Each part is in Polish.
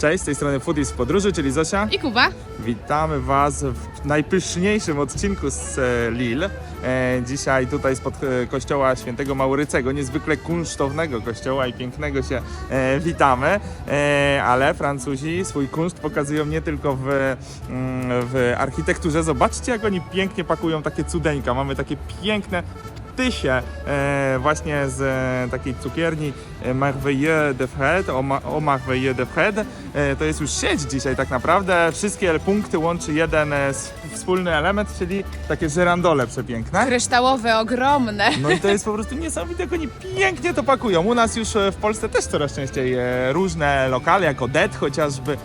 Cześć, z tej strony Foodies w podróży, czyli Zosia. I Kuba. Witamy Was w najpyszniejszym odcinku z e, Lille. E, dzisiaj tutaj spod e, kościoła świętego Maurycego, niezwykle kunsztownego kościoła i pięknego się witamy. Ale Francuzi swój kunszt pokazują nie tylko w, mm, w architekturze. Zobaczcie, jak oni pięknie pakują takie cudeńka. Mamy takie piękne tysie właśnie z takiej cukierni e, Merveilleux de Fred, o, Ma- o Merveilleux de Fred. E, to jest już sieć dzisiaj tak naprawdę. Wszystkie punkty łączy jeden e, wspólny element, czyli takie żerandole przepiękne. Kryształowe, ogromne. No i to jest po prostu niesamowite, jak oni pięknie to pakują. U nas już w Polsce też coraz częściej różne lokale, jak Odet chociażby,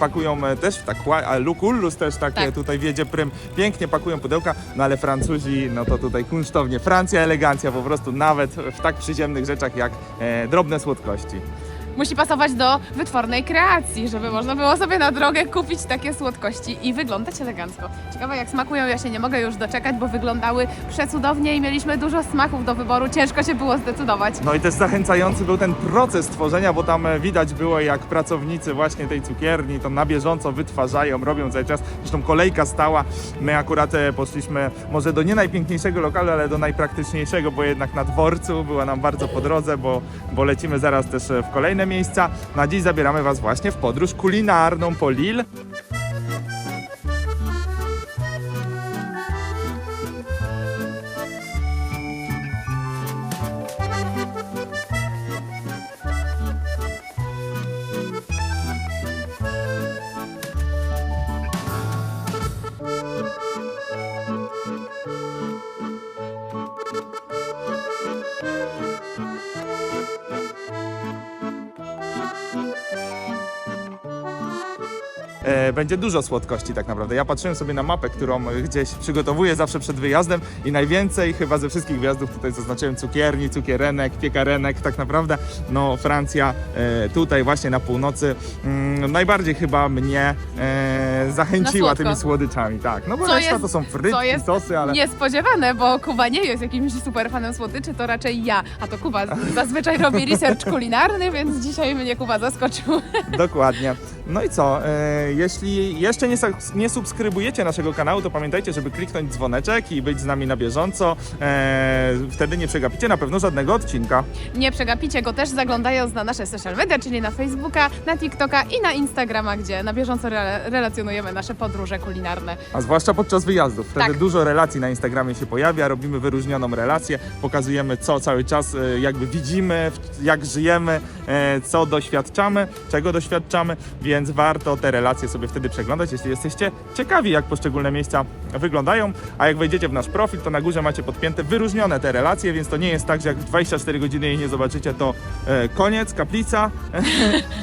pakują też w tak, a Lucullus też tak, Tak. tutaj wiedzie prym, pięknie pakują pudełka, no ale Francuzi, no to tutaj kunsztownie. Francja, elegancja po prostu nawet w tak przyziemnych rzeczach jak e, drobne słodkości. Musi pasować do wytwornej kreacji, żeby można było sobie na drogę kupić takie słodkości i wyglądać elegancko. Ciekawe jak smakują, ja się nie mogę już doczekać, bo wyglądały przecudownie i mieliśmy dużo smaków do wyboru, ciężko się było zdecydować. No i też zachęcający był ten proces tworzenia, bo tam e, widać było jak pracownicy właśnie tej cukierni to na bieżąco wytwarzają, robią cały czas. Zresztą kolejka stała. My akurat e, poszliśmy może do nie najpiękniejszego lokalu, ale do najpraktyczniejszego, bo jednak na dworcu była nam bardzo po drodze, bo, bo lecimy zaraz też e, w kolejne miejsca. Na dziś zabieramy Was właśnie w podróż kulinarną po Lille. E, będzie dużo słodkości tak naprawdę. Ja patrzyłem sobie na mapę, którą gdzieś przygotowuję zawsze przed wyjazdem i najwięcej chyba ze wszystkich wyjazdów tutaj zaznaczyłem cukierni, cukierenek, piekarenek. Tak naprawdę no Francja e, tutaj właśnie na północy mm, najbardziej chyba mnie e, zachęciła tymi słodyczami. Tak, no bo Co reszta jest- to są frytki, co jest sosy, ale... Niespodziewane, bo Kuba nie jest jakimś super fanem słodyczy, to raczej ja. A to Kuba zazwyczaj robi research kulinarny, więc dzisiaj mnie Kuba zaskoczył. Dokładnie. No i co? E, jeśli jeszcze nie, nie subskrybujecie naszego kanału, to pamiętajcie, żeby kliknąć dzwoneczek i być z nami na bieżąco. E, wtedy nie przegapicie na pewno żadnego odcinka. Nie przegapicie go też zaglądając na nasze social media, czyli na Facebooka, na TikToka i na Instagrama, gdzie na bieżąco rela- relacjonujemy nasze podróże kulinarne. A zwłaszcza podczas wyjazdów. Wtedy Tak. dużo relacji na Instagramie się pojawia, robimy wyróżnioną relację, pokazujemy co cały czas e, jakby widzimy, jak żyjemy, co doświadczamy, czego doświadczamy, więc warto te relacje sobie wtedy przeglądać, jeśli jesteście ciekawi, jak poszczególne miejsca wyglądają. A jak wejdziecie w nasz profil, to na górze macie podpięte wyróżnione te relacje, więc to nie jest tak, że jak w 24 godziny jej nie zobaczycie, to e, koniec, kaplica.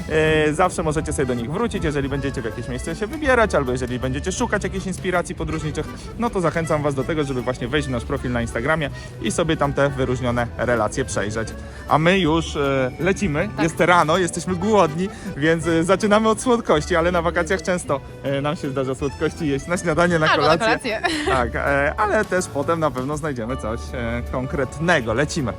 E, Zawsze możecie sobie do nich wrócić, jeżeli będziecie w jakieś miejsce się wybierać, albo jeżeli będziecie szukać jakichś inspiracji podróżniczych, no to zachęcam Was do tego, żeby właśnie wejść w nasz profil na Instagramie i sobie tam te wyróżnione relacje przejrzeć. A my już e, lecimy, Tak. jest rano, jesteśmy głodni, więc e, zaczynamy od słodkości, ale na wakacjach często e, nam się zdarza słodkości jeść na śniadanie, na Albo na kolację. kolację. Tak, e, ale też potem na pewno znajdziemy coś e, konkretnego. Lecimy.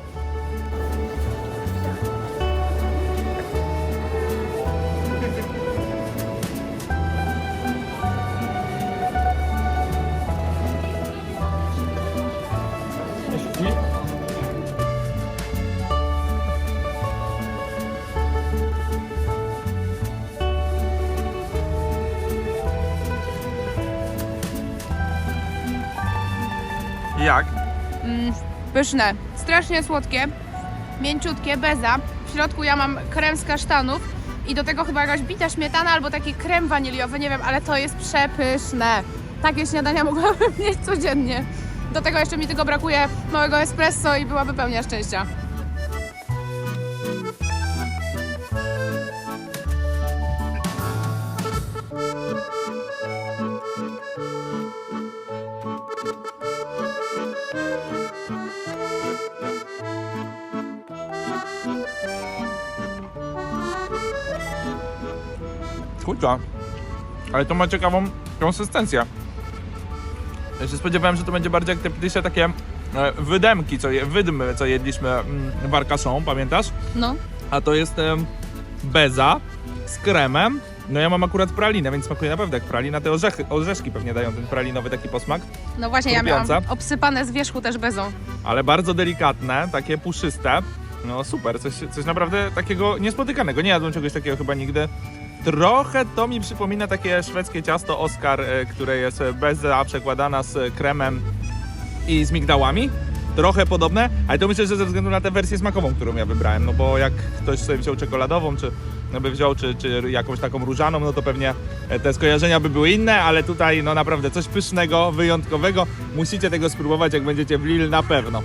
Pyszne, strasznie słodkie, mięciutkie, beza. W środku ja mam krem z kasztanów i do tego chyba jakaś bita śmietana albo taki krem waniliowy, nie wiem, ale to jest przepyszne. Takie śniadania mogłabym mieć codziennie. Do tego jeszcze mi tylko brakuje małego espresso i byłaby pełnia szczęścia. Ale to ma ciekawą konsystencję. Ja się spodziewałem, że to będzie bardziej jak te ptysie takie e, wydemki, co je, wydmy, co jedliśmy mm, w Arcachon, pamiętasz? No. A to jest beza z kremem No ja mam akurat pralinę, więc smakuje naprawdę jak pralina. Te orzechy, orzeszki pewnie dają ten pralinowy taki posmak, No właśnie, ja miałam obsypane z wierzchu też bezą. ale bardzo delikatne, takie puszyste. No super, coś, coś naprawdę takiego niespotykanego. Nie jadłem czegoś takiego chyba nigdy. Trochę to mi przypomina takie szwedzkie ciasto Oscar, e, które jest beza przekładana z kremem i z migdałami. Trochę podobne, ale to myślę, że ze względu na tę wersję smakową, którą ja wybrałem, no bo jak ktoś sobie wziął czekoladową, czy no by wziął, czy, czy jakąś taką różaną, no to pewnie te skojarzenia by były inne, ale tutaj no naprawdę coś pysznego, wyjątkowego. Musicie tego spróbować, jak będziecie w Lille na pewno.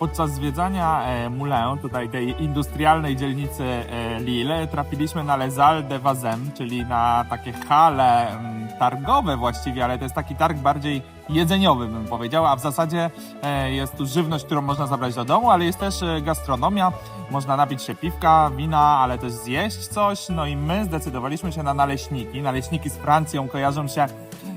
Podczas zwiedzania e, Moulin, tutaj tej industrialnej dzielnicy e, Lille, trafiliśmy na Les Halles de Vazem, czyli na takie hale mm, targowe właściwie, ale to jest taki targ bardziej jedzeniowy bym powiedział, a w zasadzie e, jest tu żywność, którą można zabrać do domu, ale jest też e, gastronomia, można napić się piwka, wina, ale też zjeść coś, no i my zdecydowaliśmy się na naleśniki. Naleśniki z Francją kojarzą się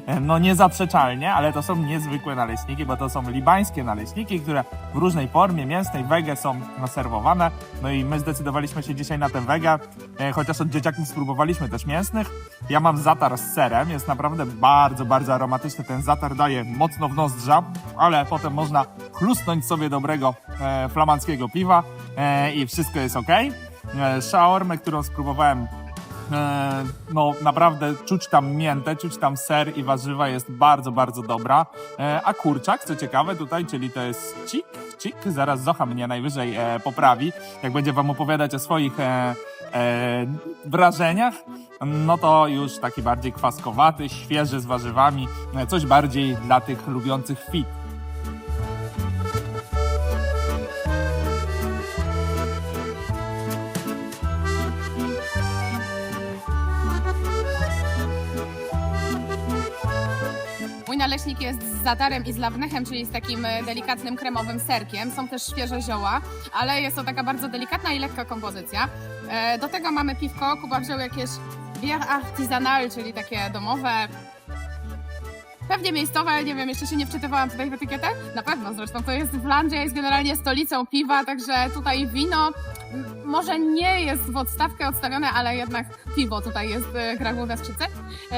E, No niezaprzeczalnie, ale to są niezwykłe naleśniki, bo to są libańskie naleśniki, które w różnej formie mięsnej, wege są serwowane. No i my zdecydowaliśmy się dzisiaj na tę wege, chociaż od dzieciaków spróbowaliśmy też mięsnych. Ja mam zatar z serem, jest naprawdę bardzo, bardzo aromatyczny. Ten zatar daje mocno w nozdrza, ale potem można chlusnąć sobie dobrego e, flamandzkiego piwa e, i wszystko jest ok. E, Shaormę, którą spróbowałem no naprawdę czuć tam miętę, czuć tam ser i warzywa jest bardzo, bardzo dobra. E, a kurczak, co ciekawe tutaj, czyli to jest cik, cik, zaraz Zocha mnie najwyżej e, poprawi, jak będzie wam opowiadać o swoich e, e, wrażeniach, no to już taki bardziej kwaskowaty, świeży z warzywami, e, coś bardziej dla tych lubiących fit. Naleśnik jest z zatarem i z lawnechem, czyli z takim e, delikatnym kremowym serkiem. Są też świeże zioła, ale jest to taka bardzo delikatna i lekka kompozycja. E, Do tego mamy piwko. Kuba wziął jakieś bière artisanal, czyli takie domowe. Pewnie miejscowe, nie wiem, jeszcze się nie wczytywałam tutaj w etykietę. Na pewno zresztą to jest Flandria, jest generalnie stolicą piwa, także tutaj wino może nie jest w odstawkę odstawione, ale jednak piwo tutaj jest e, gra główna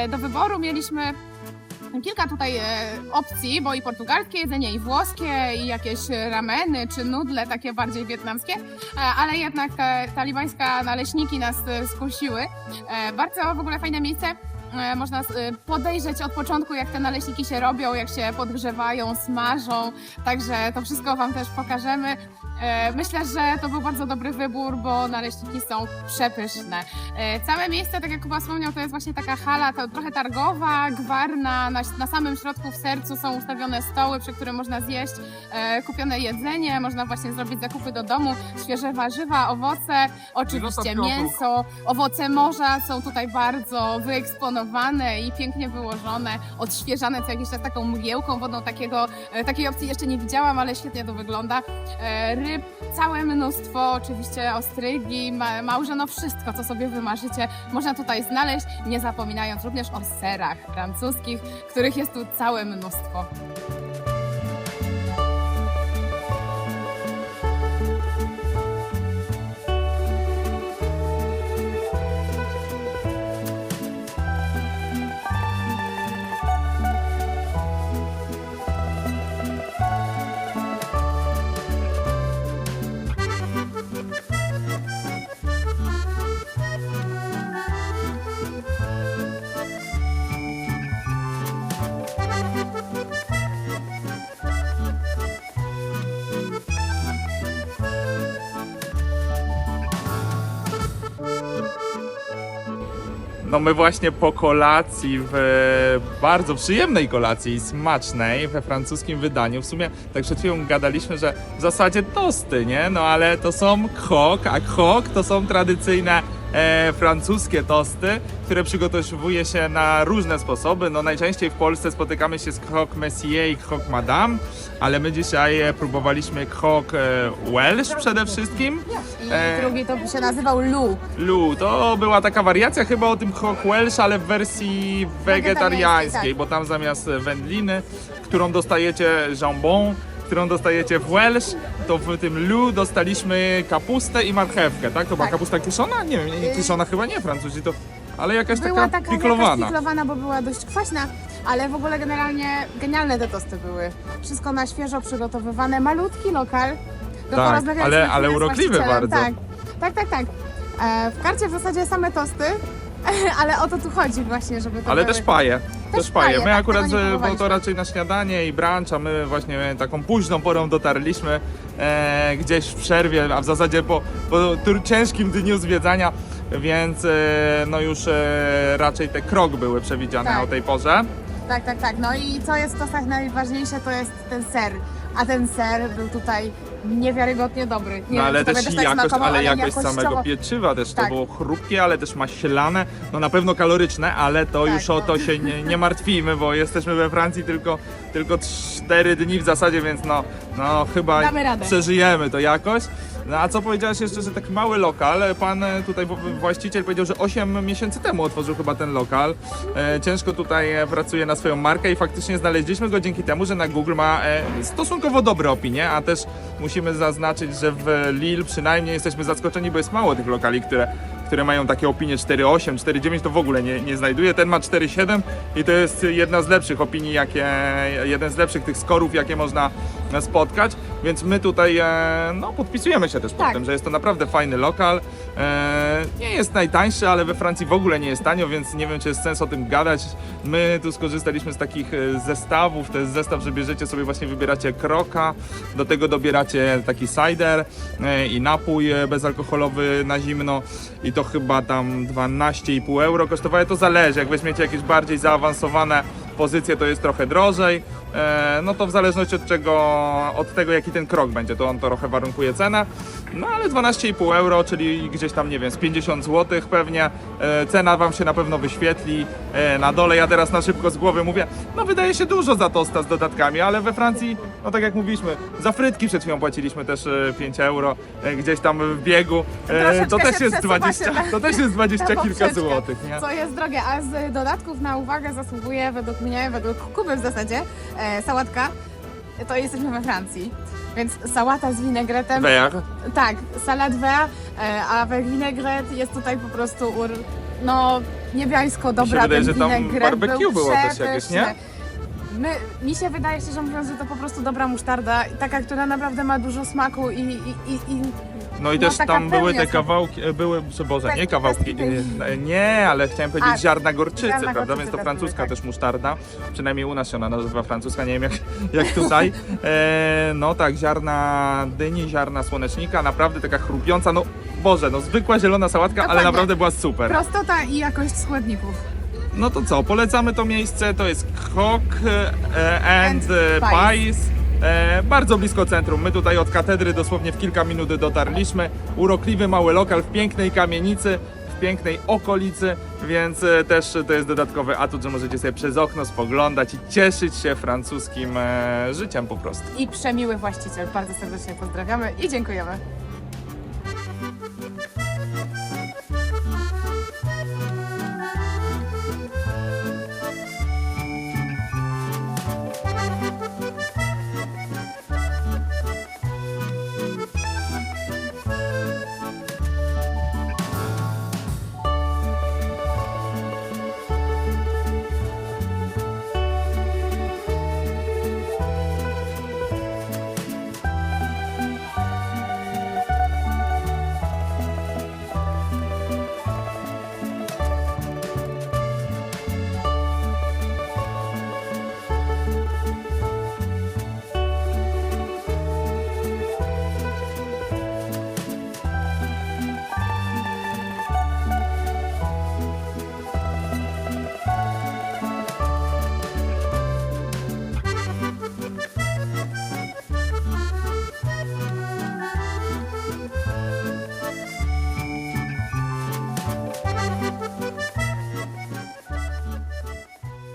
Do wyboru mieliśmy kilka tutaj e, opcji, bo i portugalskie jedzenie, i włoskie, i jakieś rameny, czy nudle takie bardziej wietnamskie, e, ale jednak te talibańska naleśniki nas e, skusiły. E, Bardzo w ogóle fajne miejsce. E, Można e, podejrzeć od początku, jak te naleśniki się robią, jak się podgrzewają, smażą, także to wszystko Wam też pokażemy. E, Myślę, że to był bardzo dobry wybór, bo naleśniki są przepyszne. E, Całe miejsce, tak jak Kuba wspomniał, to jest właśnie taka hala, to trochę targowa, gwarna. Na, na samym środku w sercu są ustawione stoły, przy których można zjeść e, kupione jedzenie, można właśnie zrobić zakupy do domu, świeże warzywa, owoce, oczywiście mięso, owoce morza są tutaj bardzo wyeksponowane i pięknie wyłożone, odświeżane co jakiś czas taką mgiełką wodną. Takiego, takiej opcji jeszcze nie widziałam, ale świetnie to wygląda. Ryb całe mnóstwo, oczywiście ostrygi, ma- małże, no wszystko, co sobie wymarzycie, można tutaj znaleźć, nie zapominając również o serach francuskich, których jest tu całe mnóstwo. No my właśnie po kolacji, w bardzo przyjemnej kolacji i smacznej we francuskim wydaniu, w sumie tak przed chwilą gadaliśmy, że w zasadzie tosty, nie? No ale to są krok, a krok to są tradycyjne e, francuskie tosty, które przygotowuje się na różne sposoby. No najczęściej w Polsce spotykamy się z krok Messier i krok Madame, ale my dzisiaj e, próbowaliśmy krok e, Welsh przede wszystkim. I E. drugi to się nazywał Lu. Lu, to była taka wariacja chyba o tym krok Welsh, ale w wersji wegetariańskiej, bo tam zamiast wędliny, którą dostajecie jambon, którą dostajecie w Welsh, to w tym Lu dostaliśmy kapustę i marchewkę, tak? To była Tak. kapusta kiszona? Nie wiem, nie, kiszona chyba nie, Francuzi to, ale jakaś Była taka, taka jakaś piklowana. piklowana, bo była dość kwaśna, ale w ogóle generalnie genialne te tosty były. Wszystko na świeżo przygotowywane, malutki lokal. Do Tak, ale- ale chwilę z urokliwy właścicielem. bardzo. Tak, tak, tak. tak. E, w karcie w zasadzie same tosty, ale o to tu chodzi właśnie, żeby to Ale były... też paje. Też paje. My tak, akurat, tego nie że- bo to próbowaliśmy. raczej na śniadanie i brunch, a my właśnie taką późną porą dotarliśmy e, gdzieś w przerwie, a w zasadzie po, po tur- ciężkim dniu zwiedzania, więc e, no już e, raczej te krok były przewidziane Tak. o tej porze. Tak, tak, tak. No i co jest w tostach najważniejsze, to jest ten ser. A ten ser był tutaj niewiarygodnie dobry. Nie No wiem, ale tobie też, tak jakość, ale jakość jakościowo- samego pieczywa też Tak. to było chrupkie, ale też maślane, no na pewno kaloryczne, ale to Tak, już o no. to się nie, nie martwimy, bo jesteśmy we Francji tylko, tylko 4 dni w zasadzie, więc no, no chyba Damy radę. przeżyjemy to jakoś. No a co powiedziałeś jeszcze, że taki mały lokal, pan e, tutaj właściciel powiedział, że 8 miesięcy temu otworzył chyba ten lokal. E, ciężko tutaj e, pracuje na swoją markę i faktycznie znaleźliśmy go dzięki temu, że na Google ma stosunkowo dobre opinie, a też musimy zaznaczyć, że w Lille przynajmniej jesteśmy zaskoczeni, bo jest mało tych lokali, które, które mają takie opinie 4,8, 4,9 to w ogóle nie, nie znajduje. Ten ma 4,7 i to jest jedna z lepszych opinii, jakie, jeden z lepszych tych skorów, jakie można spotkać, więc my tutaj e, no, podpisujemy się też pod Tak. tym, że jest to naprawdę fajny lokal. E, nie jest najtańszy, ale we Francji w ogóle nie jest tanio, więc nie wiem, czy jest sens o tym gadać. My tu skorzystaliśmy z takich e, zestawów. To jest zestaw, że bierzecie sobie właśnie, wybieracie kroka, do tego dobieracie taki cider i napój bezalkoholowy na zimno i to chyba tam 12,5 euro kosztowało. To zależy, jak weźmiecie jakieś bardziej zaawansowane pozycje, to jest trochę drożej. E, no to w zależności od czego, od tego jaki ten krok będzie, to on trochę warunkuje cenę. No ale 12,5 euro, czyli gdzieś tam, nie wiem, z 50 zł pewnie. E, cena Wam się na pewno wyświetli e, na dole. Ja teraz na szybko z głowy mówię, no wydaje się dużo za tosta z dodatkami, ale we Francji, no tak jak mówiliśmy, za frytki przed chwilą płaciliśmy też e, 5 euro, gdzieś tam w biegu. Troszeczkę to też jest przesuwa 20, się na- to też jest 20 na kilka złotych, nie? Co jest drogie, a z dodatków na uwagę zasługuje według mnie, według Kuby w zasadzie, e, sałatka. To jesteśmy we Francji. Więc sałata z winegretem. Ver. Tak, salade vert, e, a avec vinaigrette jest tutaj po prostu ur, no niebiańsko dobra wydaje, ten że tam barbecue był było też jakieś, nie? przepyszny. My, mi się wydaje szczerze mówiąc, że to po prostu dobra musztarda, taka, która naprawdę ma dużo smaku i, i, i, i No i No, też taka tam były pełnia te są. kawałki, e, były, Boże, Tak, nie kawałki, e, nie, ale chciałem powiedzieć A, ziarna gorczycy, ziarna prawda, gorczycy więc to też francuska były, tak. też musztarda, przynajmniej u nas się ona nazywa francuska, nie wiem jak, jak tutaj. E, no tak, ziarna dyni, ziarna słonecznika, naprawdę taka chrupiąca, no Boże, no zwykła zielona sałatka, ale Dokładnie. naprawdę była super. prostota i jakość składników. No to co, polecamy to miejsce, to jest Krok e, and And Pais. Pais. E, bardzo blisko centrum. My tutaj od katedry dosłownie w kilka minut dotarliśmy. Urokliwy mały lokal w pięknej kamienicy, w pięknej okolicy, więc e, też to jest dodatkowy atut, że możecie sobie przez okno spoglądać i cieszyć się francuskim e, życiem po prostu. I przemiły właściciel. Bardzo serdecznie pozdrawiamy i dziękujemy.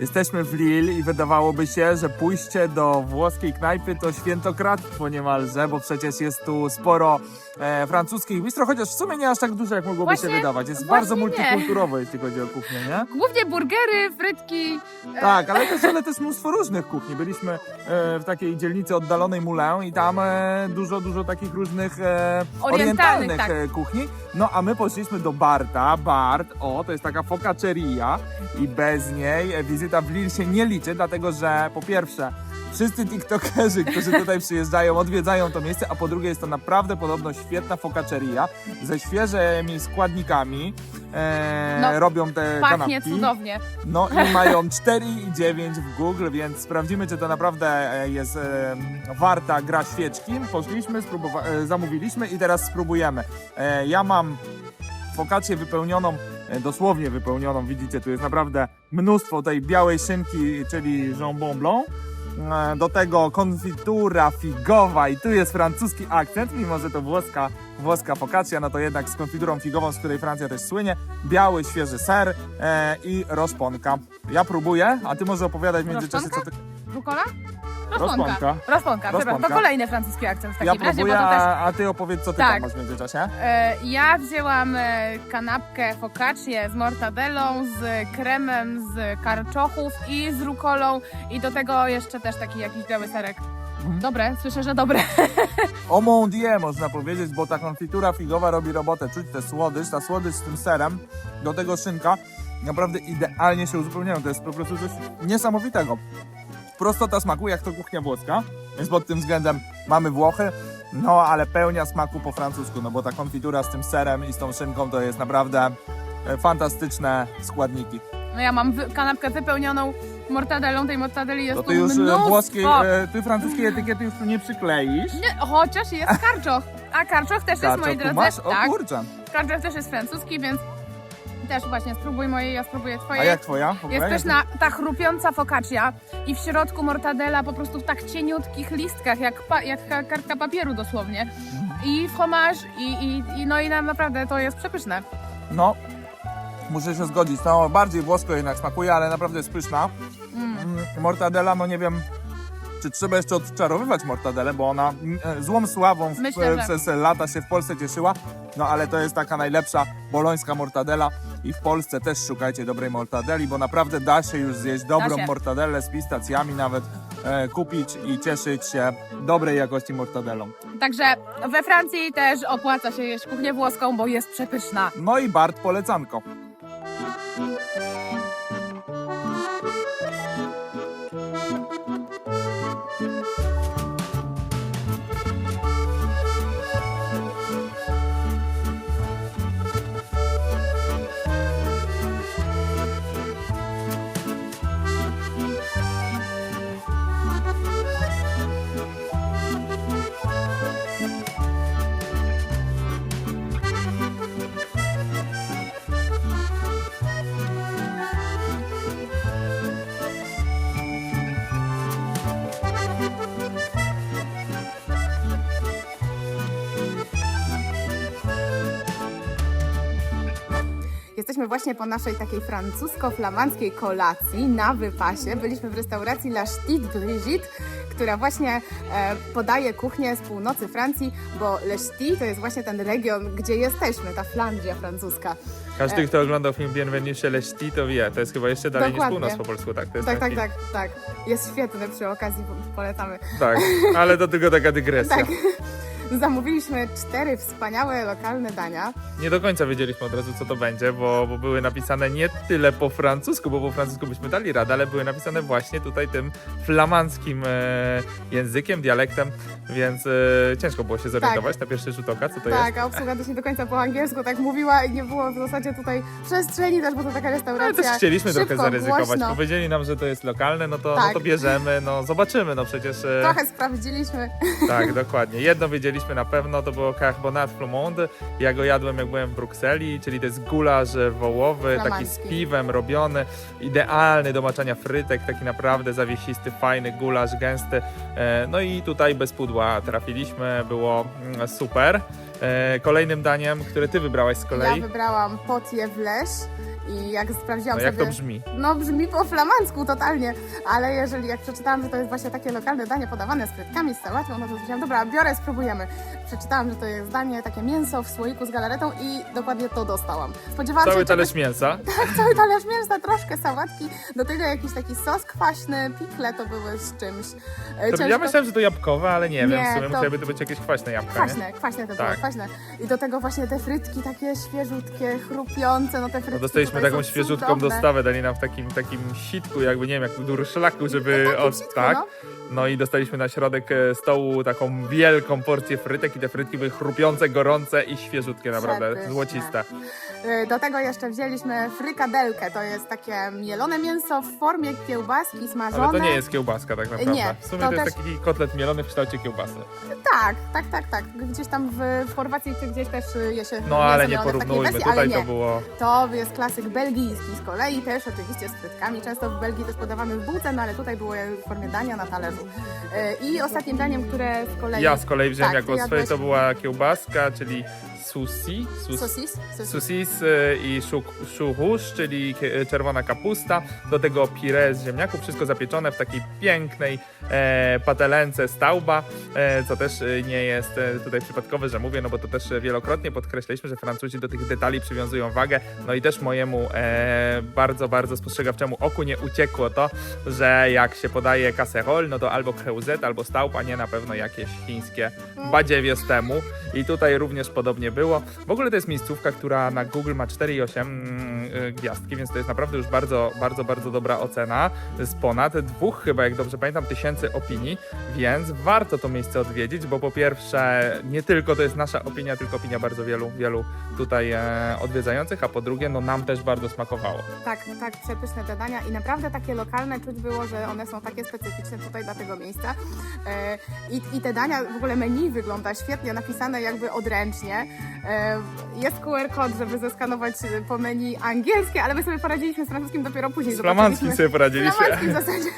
Jesteśmy w Lille i wydawałoby się, że pójście do włoskiej knajpy to świętokradztwo niemalże, bo przecież jest tu sporo e, francuskich bistro, chociaż w sumie nie aż tak dużo, jak mogłoby się Właśnie- wydawać. Jest bardzo nie. multikulturowo, jeśli chodzi o kuchnię, nie? Głównie burgery, frytki. e, Tak, ale też, ale też mnóstwo różnych kuchni. Byliśmy e, w takiej dzielnicy oddalonej Moulin i tam e, dużo, dużo takich różnych e, orientalnych tak. e, kuchni. No a my poszliśmy do Barta. Bart, o, to jest taka focacceria i bez niej e, wizyta w Lille się nie liczy, dlatego że po pierwsze Wszyscy TikTokerzy, którzy tutaj przyjeżdżają, odwiedzają to miejsce, a po drugie jest to naprawdę podobno świetna focacceria ze świeżymi składnikami. E, No, robią te Pachnie kanapki. cudownie. No i mają 4,9 w Google, więc sprawdzimy, czy to naprawdę e, jest e, warta gra świeczki. Poszliśmy, e, zamówiliśmy i teraz spróbujemy. E, ja mam fokację wypełnioną, dosłownie wypełnioną, widzicie, tu jest naprawdę mnóstwo tej białej szynki, czyli jambon blanc. E, Do tego konfitura figowa i tu jest francuski akcent, mimo że to włoska, włoska focaccia, no to jednak z konfiturą figową, z której Francja też słynie. Biały, świeży ser e, i rozponka. Ja próbuję, a ty może opowiadać w międzyczasie, co ty... Rukola? Rozponka. Rozponka, przepraszam. Rozponka. To kolejny francuski akcent w Ja takim razie, bo próbuję, to też... a, a ty opowiedz, co ty Tak. tam masz w międzyczasie. E, Ja wzięłam e, kanapkę focaccię z mortadellą, z kremem z karczochów i z rukolą i do tego jeszcze też taki jakiś biały serek. Mhm. Dobre, słyszę, że dobre. O mon dieu, można powiedzieć, bo ta konfitura figowa robi robotę. Czuć tę słodycz, ta słodycz z tym serem, do tego szynka, naprawdę idealnie się uzupełniają. To jest po prostu coś niesamowitego. Prostota smaku, jak to kuchnia włoska, więc pod tym względem mamy Włochy, no ale pełnia smaku po francusku, no bo ta konfitura z tym serem i z tą szynką to jest naprawdę e, fantastyczne składniki. No ja mam wy- kanapkę wypełnioną mortadellą, tej mortadelli jest To ty już e, mnóstwo. włoskiej, e, ty francuskiej etykiety już tu nie przykleisz. Nie, chociaż jest karczoch. A karczoch też jest, moi drodzy. masz? O tak, kurczę. karczoch też jest francuski, więc też właśnie spróbuj mojej, ja spróbuję twojej. A jak twoja? w ogóle? Jest Jak- pyszna, ta chrupiąca focaccia i w środku mortadela po prostu w tak cieniutkich listkach, jak, pa, jak ka- kartka papieru dosłownie. I fromage i, i, i no i nam naprawdę to jest przepyszne. No, muszę się zgodzić. No, bardziej włosko jednak smakuje, ale naprawdę jest pyszna. Mm. Mm, Mortadela, no nie wiem, czy trzeba jeszcze odczarowywać mortadelę, bo ona mm, e, złą sławą w, Myślę, że- przez lata się w Polsce cieszyła. No ale to jest taka najlepsza bolońska mortadela i w Polsce też szukajcie dobrej mortadeli, bo naprawdę da się już zjeść dobrą się. mortadelę z pistacjami nawet e, kupić i cieszyć się dobrej jakości mortadelą. Także we Francji też opłaca się jeść kuchnię włoską, bo jest przepyszna. No i Bart polecanko. Jesteśmy właśnie po naszej takiej francusko-flamandzkiej kolacji na wypasie. Byliśmy w restauracji La Petite Brigitte, która właśnie e, podaje kuchnię z północy Francji, bo Le Ch'ti to jest właśnie ten region, gdzie jesteśmy, ta Flandria francuska. Każdy, kto oglądał film Bienvenue chez les Ch'tis, to wie, to jest chyba jeszcze dalej Dokładnie. niż północ po polsku, tak? To jest Tak, tak, film. tak, tak. Jest świetny, przy okazji po- polecamy. Tak, ale to tylko taka dygresja. Tak. Zamówiliśmy cztery wspaniałe lokalne dania. Nie do końca wiedzieliśmy od razu, co to będzie, bo, bo były napisane nie tyle po francusku, bo po francusku byśmy dali radę, ale były napisane właśnie tutaj tym flamandzkim e, językiem, dialektem, więc e, ciężko było się zorientować na pierwszy rzut oka, co to tak, jest. a obsługa też nie do końca po angielsku tak mówiła i nie było w zasadzie tutaj przestrzeni też, bo to taka Ale restauracja. też chcieliśmy szybko, trochę zaryzykować. Głośno. Powiedzieli nam, że to jest lokalne, no to, no Tak. to bierzemy, no zobaczymy, no przecież... E, Trochę sprawdziliśmy. Tak, dokładnie. Jedno wiedzieliśmy na pewno, to było carbonate flamande. Ja go jadłem jak byłem w Brukseli, czyli to jest gulasz wołowy, taki z piwem robiony, idealny do maczania frytek, taki naprawdę zawiesisty, fajny gulasz, gęsty. E, No i tutaj bez pudła trafiliśmy, było mm, super. E, Kolejnym daniem, które ty wybrałaś z Ja kolei, wybrałam potier w lesz I jak sprawdziłam No jak sobie... to brzmi? No brzmi po flamandzku totalnie, ale jeżeli jak przeczytałam, że to jest właśnie takie lokalne danie podawane z frytkami, z sałatą, no to stwierdziłam, dobra, biorę, spróbujemy. Przeczytałam, że to jest danie, takie mięso w słoiku z galaretą i dokładnie to dostałam. Spodziewałam Cały się czegoś talerz mięsa. tak, cały talerz mięsa, troszkę sałatki, do tego jakiś taki sos kwaśny, pikle to były z czymś. e, To ja myślałem, że to jabłkowe, ale nie, wiem, Nie, w sumie to- musiałyby to być jakieś kwaśne jabłka, nie? Kwaśne, kwaśne to było, Tak. kwaśne. I do tego właśnie te frytki takie świeżutkie, chrupiące, no te frytki No dostaliśmy taką są świeżutką cudowne. dostawę, dali nam w takim, takim sitku, jakby nie wiem, jak durszlaku, żeby No od, sitku, tak. no. No i dostaliśmy na środek e, stołu taką wielką porcję frytek i te frytki były chrupiące, gorące i świeżutkie, naprawdę, Przepyszne. złociste. Y, Do tego jeszcze wzięliśmy frykadelkę, to jest takie mielone mięso w formie kiełbaski smażone. Ale to nie jest kiełbaska tak naprawdę. Nie, w sumie to to, jest też- taki kotlet mielony w kształcie kiełbasy. Tak, tak, tak, tak. Gdzieś tam w, w Chorwacji czy gdzieś też y, je się No ale nie porównujmy, wersji, tutaj nie. to było... To jest klasyk belgijski z kolei, też oczywiście z frytkami. Często w Belgii też podawamy w bułce, no ale tutaj było je w formie dania na talerzu. Y, I ostatnim daniem, które z kolei... Ja z kolei wziąłem Tak, jako swoje, to była kiełbaska, czyli susi, sus, Sosis? Sosis. Susis y, i szuk- szuchusz, czyli kie- czerwona kapusta, do tego pire z ziemniaków, wszystko zapieczone w takiej pięknej e, patelence stauba, e, co też e, nie jest e, tutaj przypadkowe, że mówię, no bo to też e, wielokrotnie podkreślaliśmy, że Francuzi do tych detali przywiązują wagę, no i też mojemu e, bardzo, bardzo spostrzegawczemu oku nie uciekło to, że jak się podaje casserole, no to albo creuzet, albo staup, a nie na pewno jakieś chińskie badziewie z temu i tutaj również podobnie było. W ogóle to jest miejscówka, która na Google ma 4,8 mm, y, gwiazdki, więc to jest naprawdę już bardzo, bardzo, bardzo dobra ocena. Z ponad dwóch chyba, jak dobrze pamiętam, tysięcy opinii, więc warto to miejsce odwiedzić, bo po pierwsze nie tylko to jest nasza opinia, tylko opinia bardzo wielu, wielu tutaj e, odwiedzających, a po drugie no nam też bardzo smakowało. Tak, tak, przepyszne dania i naprawdę takie lokalne czuć było, że one są takie specyficzne tutaj dla tego miejsca. E, i, I te dania, w ogóle menu wygląda świetnie, napisane jakby odręcznie. E, jest QR kod, żeby zeskanować e, po menu angielskie, ale my sobie poradziliśmy z francuskim dopiero później. Z flamandzkim sobie poradziliśmy. flamandzkim w zasadzie.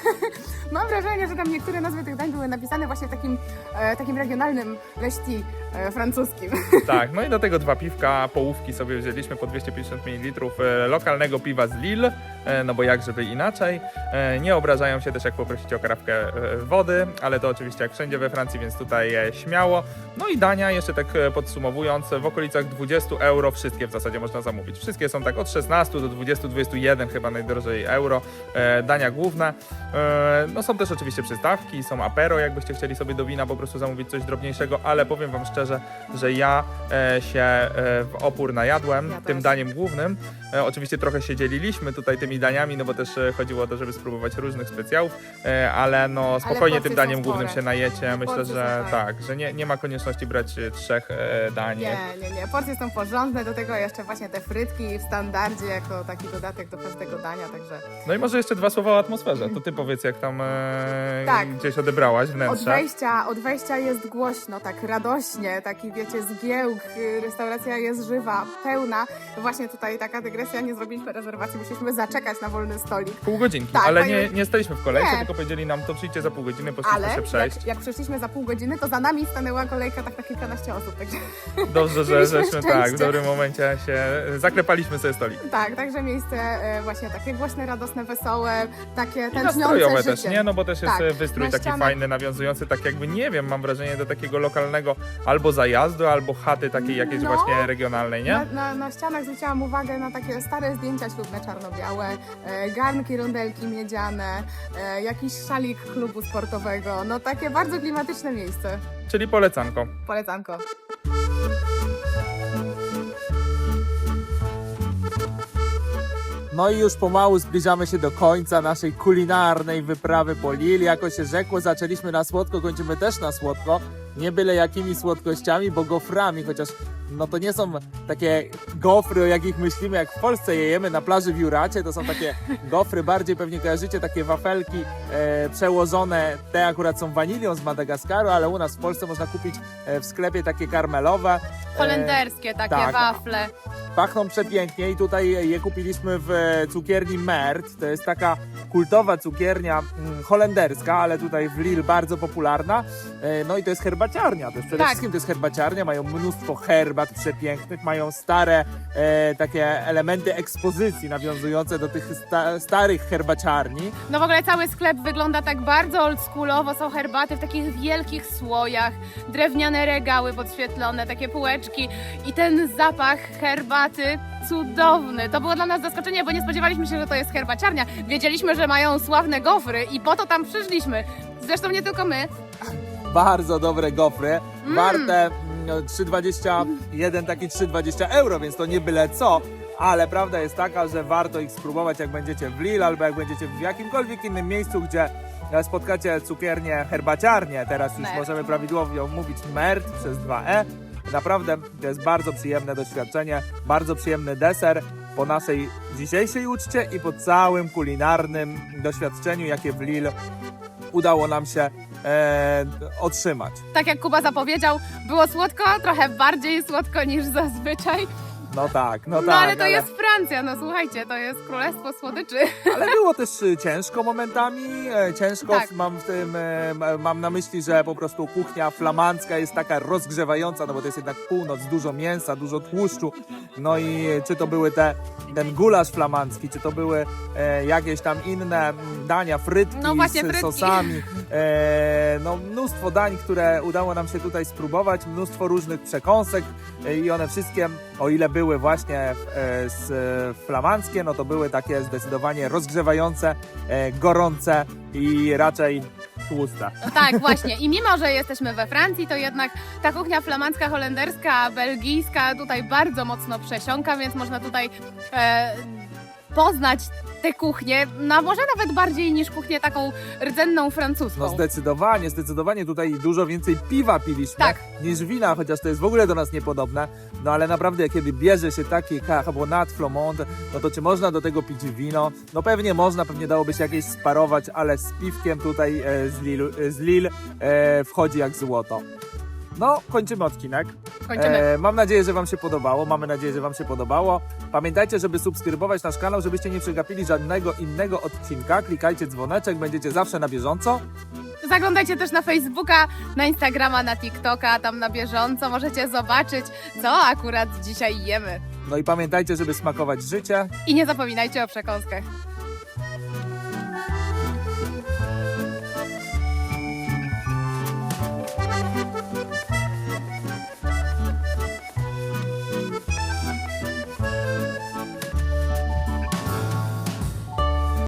Mam wrażenie, że tam niektóre nazwy tych dań były napisane właśnie takim, e, takim regionalnym leści e, francuskim. Tak, no i do tego dwa piwka, połówki sobie wzięliśmy po 250 ml e, lokalnego piwa z Lille, e, no bo jak żeby inaczej. E, nie obrażają się też jak poprosicie o karafkę e, wody, ale to oczywiście jak wszędzie we Francji, więc tutaj e, śmiało. No i dania, jeszcze tak e, podsumowując, w okolicach 20 euro wszystkie w zasadzie można zamówić. Wszystkie są tak od 16 do 20-21 chyba najdrożej euro, e, dania główne. E, no są też oczywiście przystawki, są apero, jakbyście chcieli sobie do wina po prostu zamówić coś drobniejszego, ale powiem wam szczerze, że ja e, się e, w opór najadłem Ja tym też. daniem głównym. E, oczywiście trochę się dzieliliśmy tutaj tymi daniami, no bo też e, chodziło o to, żeby spróbować różnych specjałów, e, ale no spokojnie tym daniem głównym się najecie. Myślę, że tak, że nie, nie ma konieczności brać trzech dań. Nie, nie, nie. Porcje są porządne, do tego jeszcze właśnie te frytki w standardzie jako taki dodatek do każdego dania, także No i może jeszcze dwa słowa o atmosferze. To ty powiedz, jak tam Tak. gdzieś odebrałaś od wnętrze. wejścia, od wejścia jest głośno, tak radośnie, taki wiecie, zgiełk, y, restauracja jest żywa, pełna. Właśnie tutaj taka dygresja, nie zrobiliśmy rezerwacji, musieliśmy zaczekać na wolny stolik. Pół godzinki, Tak, ale nie, nie staliśmy w kolejce, Nie. tylko powiedzieli nam, to przyjdźcie za pół godziny, poszliśmy Ale się przejść. jak, jak przeszliśmy za pół godziny, to za nami stanęła kolejka tak na kilkanaście osób. Także, Dobrze, że Mieliśmy żeśmy szczęście. tak, w dobrym momencie się zaklepaliśmy sobie stolik. tak, także miejsce e, właśnie takie głośne, radosne, wesołe, takie I tętniące nastrojowe życie. też, nie? No bo też jest Tak, e, wystrój na taki ścianach- fajny, nawiązujący tak jakby, nie wiem, mam wrażenie do takiego lokalnego albo zajazdu, albo chaty takiej jakiejś No. właśnie regionalnej, nie? Na, na, na ścianach zwróciłam uwagę na takie stare zdjęcia ślubne czarno-białe, e, garnki, rondelki miedziane, e, jakiś szalik klubu sportowego. No takie bardzo klimatyczne miejsce. Czyli polecanko. Polecanko. No i już pomału zbliżamy się do końca naszej kulinarnej wyprawy po Lille. Jako się rzekło, zaczęliśmy na słodko, kończymy też na słodko. Nie byle jakimi słodkościami, bo goframi, chociaż no to nie są takie gofry, o jakich myślimy, jak w Polsce je jemy na plaży w Juracie. To są takie gofry, bardziej pewnie kojarzycie, takie wafelki e, przełożone. Te akurat są wanilią z Madagaskaru, ale u nas w Polsce można kupić e, w sklepie takie karmelowe. E, Holenderskie takie tak. wafle. Pachną przepięknie i tutaj je kupiliśmy w cukierni Mert. To jest taka kultowa cukiernia mm, holenderska, ale tutaj w Lille bardzo popularna. E, No i to jest herbaciarnia. Jest przede Tak. wszystkim to jest herbaciarnia. Mają mnóstwo herbat przepięknych, mają stare e, takie elementy ekspozycji nawiązujące do tych sta starych herbaciarni. No w ogóle cały sklep wygląda tak bardzo oldschoolowo, są herbaty w takich wielkich słojach, drewniane regały podświetlone, takie półeczki i ten zapach herbaty cudowny. To było dla nas zaskoczenie, bo nie spodziewaliśmy się, że to jest herbaciarnia. Wiedzieliśmy, że mają sławne gofry i po to tam przyszliśmy. Zresztą nie tylko my. Bardzo dobre gofry, Mm. warte mm, 3,20, jeden taki 3,20 euro, więc to nie byle co. Ale prawda jest taka, że warto ich spróbować, jak będziecie w Lille albo jak będziecie w jakimkolwiek innym miejscu, gdzie spotkacie cukiernię, herbaciarnię. Teraz już Mert. możemy prawidłowo mówić Mert przez 2E. Naprawdę to jest bardzo przyjemne doświadczenie, bardzo przyjemny deser po naszej dzisiejszej uczcie i po całym kulinarnym doświadczeniu, jakie w Lille udało nam się e, otrzymać. Tak jak Kuba zapowiedział, było słodko, trochę bardziej słodko niż zazwyczaj. No tak, no, No, tak. ale to jest Francja, no słuchajcie, to jest królestwo słodyczy. ale było też y, ciężko momentami. e, Ciężko Tak. mam w tym, e, m- mam na myśli, że po prostu kuchnia flamandzka jest taka rozgrzewająca, no bo to jest jednak północ, dużo mięsa, dużo tłuszczu. No i czy to były te, ten gulasz flamandzki, czy to były e, jakieś tam inne dania, frytki No właśnie, z frytki. sosami. E, no mnóstwo dań, które udało nam się tutaj spróbować, mnóstwo różnych przekąsek e, i one wszystkie, o ile były właśnie e, z, e, flamandzkie, no to były takie zdecydowanie rozgrzewające, e, gorące i raczej tłuste. Tak, właśnie. I mimo, że jesteśmy we Francji, to jednak ta kuchnia flamandzka, holenderska, belgijska tutaj bardzo mocno przesiąka, więc można tutaj e, poznać te kuchnie, no może nawet bardziej niż kuchnię taką rdzenną francuską. No zdecydowanie, zdecydowanie tutaj dużo więcej piwa piliśmy Tak. niż wina, chociaż to jest w ogóle do nas niepodobne. No ale naprawdę, kiedy bierze się taki carbonat flamand, no to czy można do tego pić wino? No pewnie można, pewnie dałoby się jakieś sparować, ale z piwkiem tutaj e, z Lille, z Lille e, wchodzi jak złoto. No, kończymy odcinek. Kończymy. E, mam nadzieję, że Wam się podobało. Mamy nadzieję, że Wam się podobało. Pamiętajcie, żeby subskrybować nasz kanał, żebyście nie przegapili żadnego innego odcinka. Klikajcie dzwoneczek, będziecie zawsze na bieżąco. Zaglądajcie też na Facebooka, na Instagrama, na TikToka, tam na bieżąco możecie zobaczyć, co akurat dzisiaj jemy. No i pamiętajcie, żeby smakować życie. I nie zapominajcie o przekąskach.